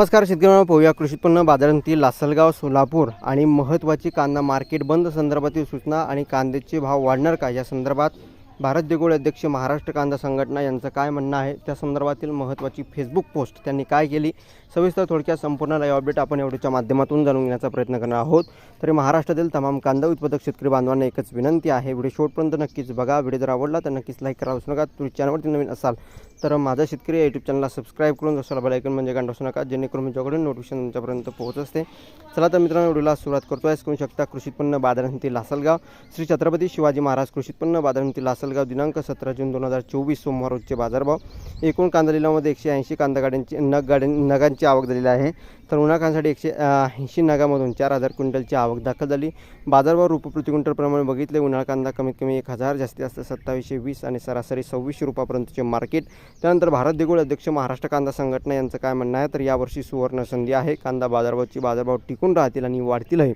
नमस्कार शेतकऱ्यांना. पोहूया कृषी उत्पन्न बाजारातील लासलगाव सोलापूर आणि महत्त्वाची कांदा मार्केट बंद संदर्भातील सूचना आणि कांद्याचे भाव वाढणार का? या संदर्भात भारत देगोळे अध्यक्ष महाराष्ट्र कांदा संघटना यांचं काय म्हणणं आहे? त्या संदर्भातील महत्त्वाची फेसबुक पोस्ट त्यांनी काय केली? सविस्तर थोडक्यात संपूर्ण लाईव्ह अपडेट आपण एवढीच्या माध्यमातून जाणून घेण्याचा प्रयत्न करणार आहोत. तरी महाराष्ट्रातील तमाम कांदा उत्पादक शेतकरी बांधवांना एकच विनंती आहे व्हिडिओ शेवटपर्यंत नक्कीच बघा. व्हिडिओ जर आवडला तर नक्कीच लाईक करा. विसरू नका. तुम्ही चॅनलवरती नवीन असाल तर माझा शेतकरी या यूट्यूब चॅनलला सबस्क्राईब करून जसं बेलायकन म्हणजे गांड असू नका जेणेकरून तुमच्याकडून नोटिफिकेशन तुमच्यापर्यंत पोहोच असते. चला तर मित्रांनो व्हिडिओला सुरुवात करतो आहे करू शकता कृषी उत्पन्न बाजार समिती लासलगाव. श्री छत्रपती शिवाजी महाराज कृषी उत्पन्न बाजार समिती लासलगाव दिनांक सतरा जून दोन हजार चोवीस सोमवार रोजचे बाजारभाव. एकूण कांदा लिलावामध्ये एकशे ऐंशी कांदा गाड्यांची नग गाड्या नगांची आवक झालेली आहे. तर उन्हाकांसाठी एकशे ऐंशी नगामधून चार हजार क्विंटलची आवक दाखल झाली. बाजारभाव रुपये प्रति क्विंटलप्रमाणे बघितले उन्हाळा कांदा कमीत कमी एक हजार जास्तीत जास्त सत्तावीसशे वीस आणि सरासरी सव्वीसशे रुपयापर्यंतचे मार्केट. त्यानंतर भारत देगुळ अध्यक्ष महाराष्ट्र कांदा संघटना यांचं काय म्हणणं आहे? तर यावर्षी सुवर्ण संधी आहे. कांदा बाजारभावची बाजारभाव टिकून राहतील आणि वाढतीलही.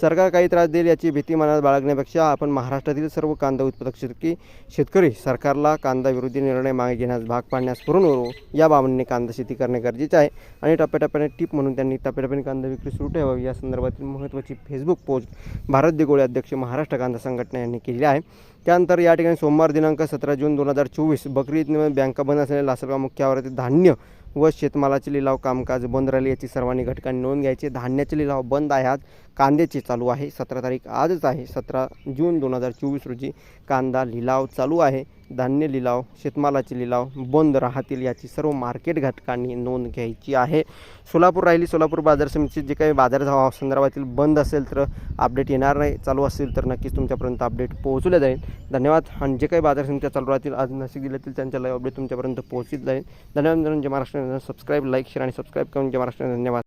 सरकार काही त्रास देईल याची भीती मनात बाळगण्यापेक्षा आपण महाराष्ट्रातील सर्व कांदा उत्पादक शेतकरी शेतकरी सरकारला कांदा विरोधी निर्णय मागे घेण्यास भाग पाडण्यास पुरून वरू या बाबतीने कांदा शेती करणे गरजेचे आहे. आणि टप्प्याटप्प्याने टीप म्हणून त्यांनी टप्प्याटप्प्याने कांदा विक्री सुरू ठेवावी. या संदर्भातील महत्त्वाची फेसबुक पोस्ट भारत दिगोळे अध्यक्ष महाराष्ट्र कांदा संघटना यांनी केली आहे. त्यानंतर या ठिकाणी सोमवार दिनांक सतरा जून दोन हजार चोवीस बकरी बँका बंद असलेल्या लासलगाव मुख्यावरती धान्य व शेतमालाचे लिलाव कामकाज बंद राहिले. याची सर्वांनी घटकांनी नोंद घ्यायची. धान्याचे लिलाव बंद आहे आज कांद्याचे चालू आहे. सतरा तारीख आजच आहे. सतरा जून दोन हजार चोवीस रोजी कांदा लिलाव चालू आहे. धान्य लिलाव शेतमालाचे लिलाव बंद राहतील याची सर्व मार्केट घटकांनी नोंद घ्यायची आहे. सोलापूर राहिली सोलापूर बाजार समितीचे जे काही बाजार भाव संदर्भातील बंद असेल तर अपडेट येणार नाही. चालू असेल तर नक्कीच तुमच्यापर्यंत अपडेट पोहोचवल्या जाईल. धन्यवाद. आणि जे काही बाजार समित्या चालू राहतील आज नाशिक जिल्ह्यातील त्यांच्या लाईव्ह अपडेट तुमच्यापर्यंत पोहोचित जाईल. धन्यवाद जय महाराष्ट्र. सबस्क्राईब लाईक शेअर आणि सबस्क्राईब करून जय महाराष्ट्र. धन्यवाद.